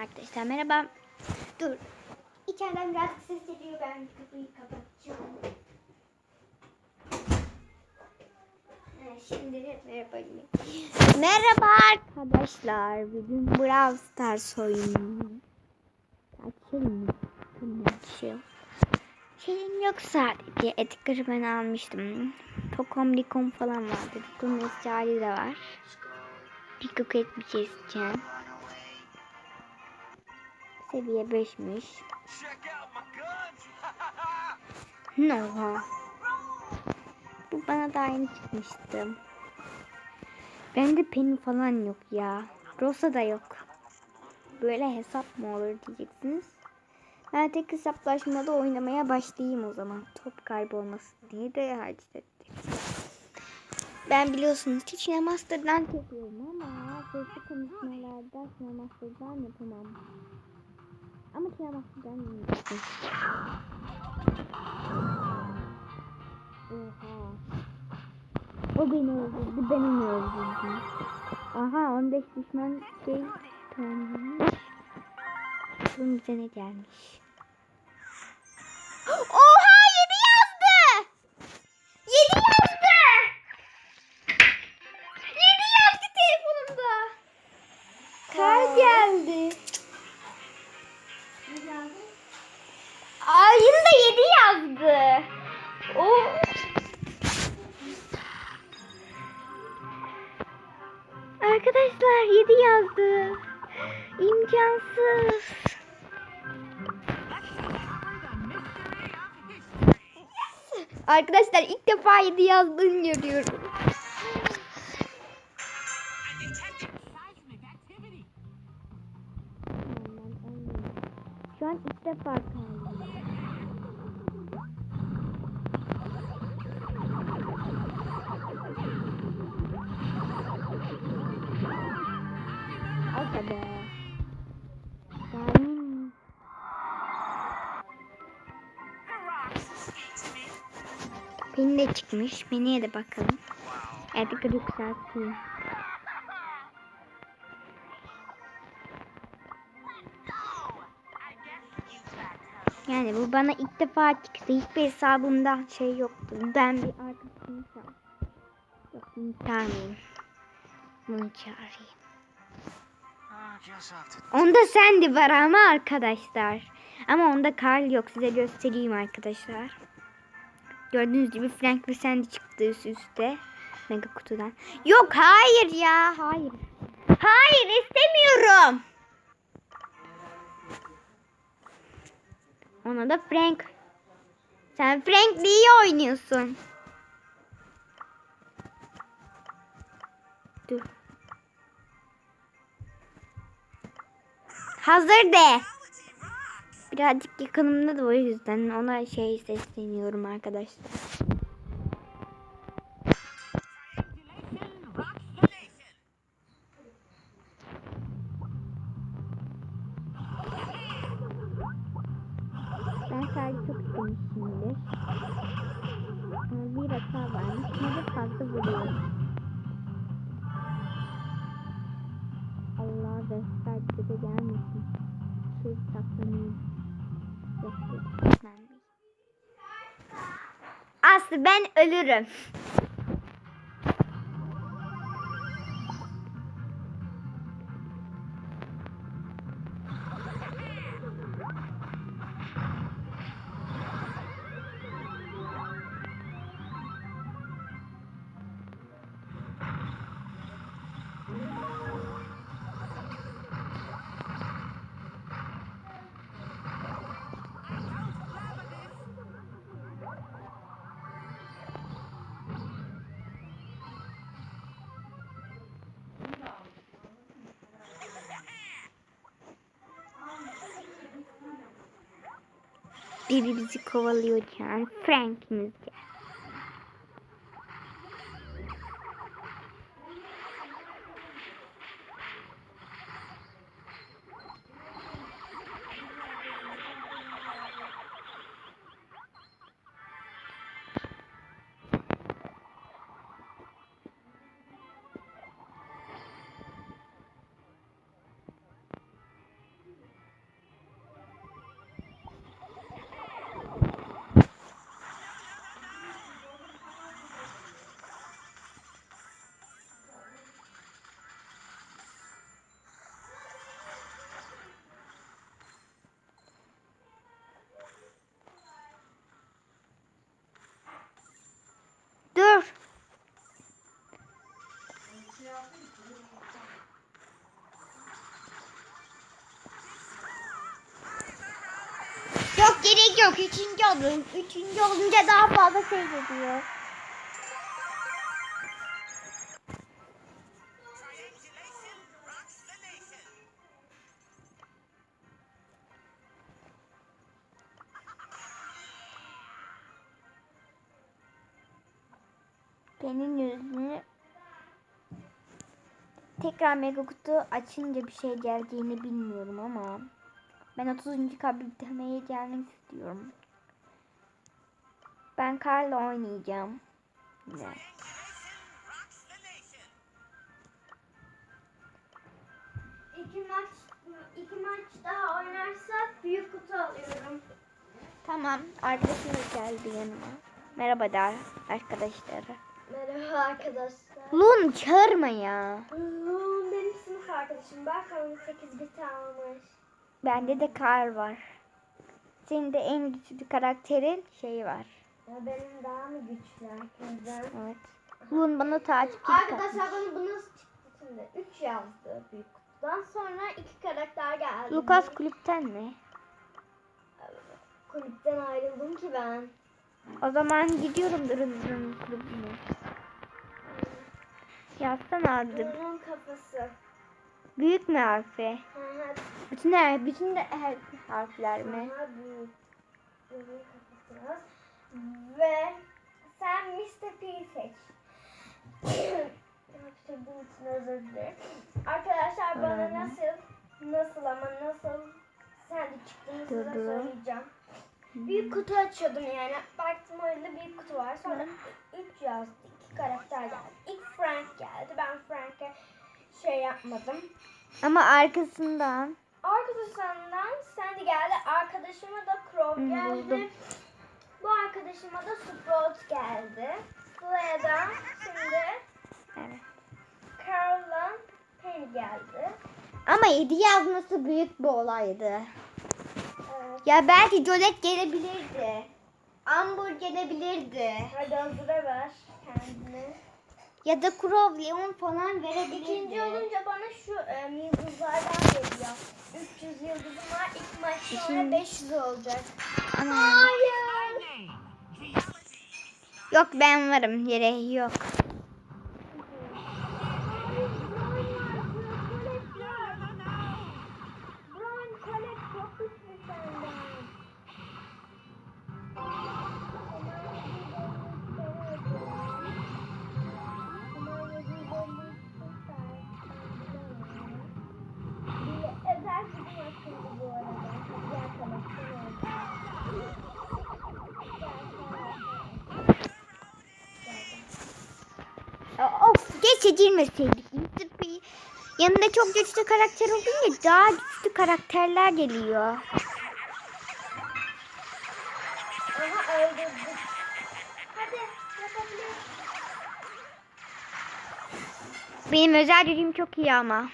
Arkadaşlar merhaba. Dur. İçeriden biraz ses geliyor. Ben kapıyı kapatacağım. Evet, Şimdi de merhaba. Merhaba arkadaşlar. Bugün Brawl Stars. Tamam, bir şey. Şeyim yok sadece. Edgar'ı ben almıştım. Tokom Likom falan vardı. Likom eski hali de var. Pikok etmeyeceğiz için. Seviye 5'miş. Check out my guns! Noha. Bu bana daha yeni çıkmıştı. Bende Penny falan yok ya. Rosa da yok. Böyle hesap mı olur diyeceksiniz. Ben tek hesaplaşmada oynamaya başlayayım o zaman. Top kaybolmasın diye de harcettik. Ben biliyorsunuz ki Sinemaster'dan çekiyorum ama sesli konuşmalarda Sinemaster'dan yapamam. Ama Sinemaster'dan yapacağım. Oha. O beni öldürdü, ben onu öldürdüm. Aha 15 düşman şey tamamlamış. Bunun bize ne gelmiş? Ayında 7 yazdı. O Arkadaşlar 7 yazdı. İmkansız. Arkadaşlar ilk defa 7 yazdığını görüyorum. Şu an ilk defa kaldım. Penny de çıkmış. Penny'e de bakalım. Artık yükselteyim. Yani bu bana ilk defa çıktı. Hiçbir hesabımda şey yoktu. Ben bir arkadaşımı. Yok bunu çağırmayayım. Bunu çağırayım. Onda Sandy var ama arkadaşlar. Ama onda Carl yok. Size göstereyim arkadaşlar. Gördüğünüz gibi Frank Sandy çıktı üst üste. Mega kutudan. Yok hayır ya. Hayır. Hayır istemiyorum. Ona da Frank. Sen Frank'le iyi oynuyorsun. Dur. Hazır de. Birazcık yakınımda da o yüzden ona şey sesleniyorum arkadaşlar. Ben sadece çok istemişimdir. Bir hata varmış. Ne de fazla vuruyor. Allah ve sadece de gelmesin. Şey saklanayım. Ben ölürüm. Biri bizi kovalıyorken Frank'imiz geldi. Yok gerek yok. Üçüncü olun. Üçüncü olunca daha fazla seyrediyor. Senin yüzünü tekrar mega kutu açınca bir şey geleceğini bilmiyorum ama ben 30. kabinlemeye gelmek istiyorum. Ben Karla oynayacağım. Yine. İki maç iki maç daha oynarsak büyük kutu alıyorum. Tamam. Arkadaşım da geldi yanıma. Merhaba der arkadaşları. Merhaba arkadaşlar. Lun çağırma ya. Hmm, arkadaşım. Bak onun 8 bit almış. Bende de kar var. Senin de en güçlü karakterin şey var. Ya benim daha mı güçlü herkesten? Evet. Lun bana takipçi katmış. Arkadaşlar bana bu nasıl çıktı şimdi? 3 yazdı büyük kutudan. Sonra iki karakter geldi. Lucas kulüpten mi? Kulüpten ayrıldım ki ben. O zaman gidiyorum durun durun kulübüne. Yazsana adı. Bunun kafası. Büyük mü harfi? Bütün her, bütün de her harfler mi? Bunun. Ve sen Mr. P seç. Yapıştırdığım için özür dilerim. Arkadaşlar bana Önemli. nasıl nasıl ama nasıl sen de çıktığını size Dur, söyleyeceğim. Büyük kutu açıyordum yani. Baktım öyle büyük kutu var. Sonra 3 yazdı. iki karakter geldi. Şey yapmadım. Ama arkasından Arkadaşlarından Sandy geldi. Arkadaşıma da Hı, geldi. buldum. Bu arkadaşıma da Sprout geldi. Sıla'ya da şimdi evet. Carol'la Penny geldi. Ama 7 yazması büyük bir olaydı. Evet. Ya belki Jolet gelebilirdi. Amber gelebilirdi. Hadi hazıra ver kendini. Ya da Crow, Leon falan verebilirdi. İkinci olunca bana şu e, yıldızlardan geliyor. 300 yıldızım var. İlk maç sonra Şimdi- 500 olacak. Ana. Hayır. Yok ben varım. Yere yok. Edilmeseydik. Mr. P yanında çok güçlü karakter olunca daha güçlü karakterler geliyor. Aha öldürdük. Hadi yapabiliriz. Benim özel gücüm çok iyi ama.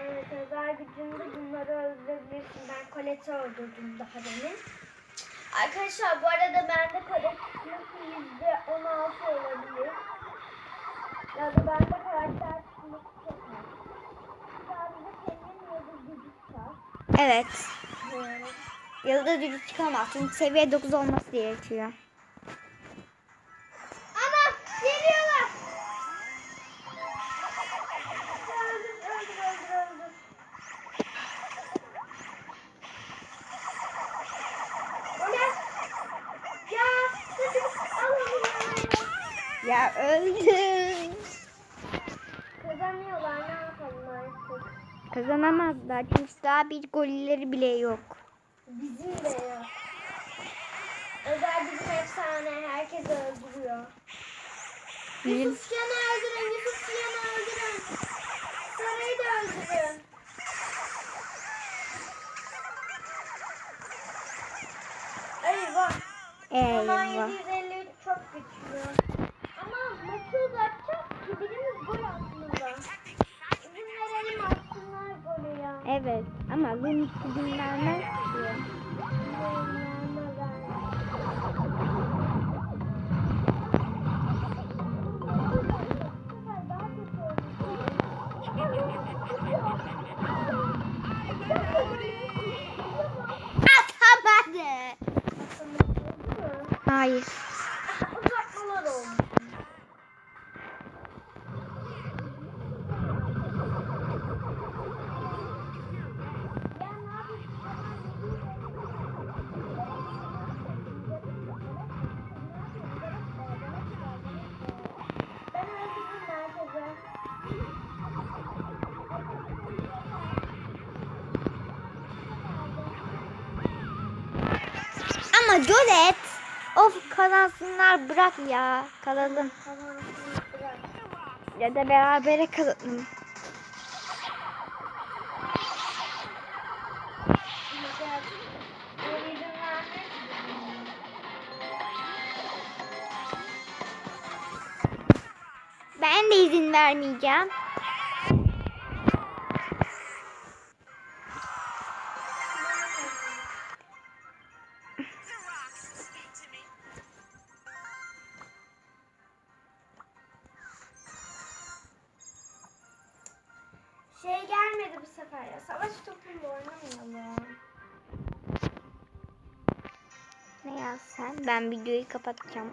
Evet özel gücümde bunları öldürebilirsin. Ben Colette'i öldürdüm daha demin. Arkadaşlar bu arada bende on altı olabilir. Ya da bende Evet. Yıldız gücü çıkamaz. Çünkü seviye 9 olması gerekiyor. Kazanıyorlar ne yapalım artık. Kazanamazlar çünkü daha bir golleri bile yok. Bizim de yok. Özel bizim efsane. Herkes öldürüyor. Bizim Yusuf Can'ı öldürün. Yusuf Can'ı öldürün. Sarayı da öldürün. Eyvah. Eyvah. 753 çok güçlü. Ama uzatacağız ki birimiz gol aslında. İzin verelim atsınlar golü ya. Evet ama Lun izin vermez ki. Atamadı. Hayır. Ama Jolet. Of kazansınlar bırak ya. Kalalım. Ya da berabere kalalım. Ben de izin vermeyeceğim. Gelmedi bu sefer ya. Savaş topuyla oynamayalım. Ne yaz sen? Ben videoyu kapatacağım.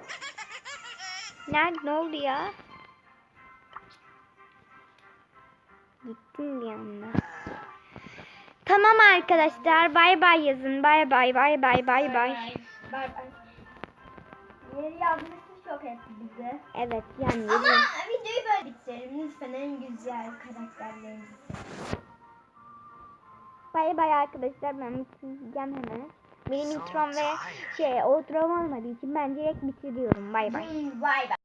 Nerede? Ne oldu ya? Gittin bir anda. Tamam arkadaşlar. Bay bay yazın. Bay bay bay bay bay bay. Bay bay. Yeri yazması çok etti bizi. Evet yani Ama videoyu böyle bitirelim. Lütfen en güzel karakterlerimizi. Bay bay arkadaşlar. Ben bitireceğim hemen. Benim introm ve şey outrom olmadığı için ben direkt bitiriyorum. Bay bay. Hmm, Bay bay.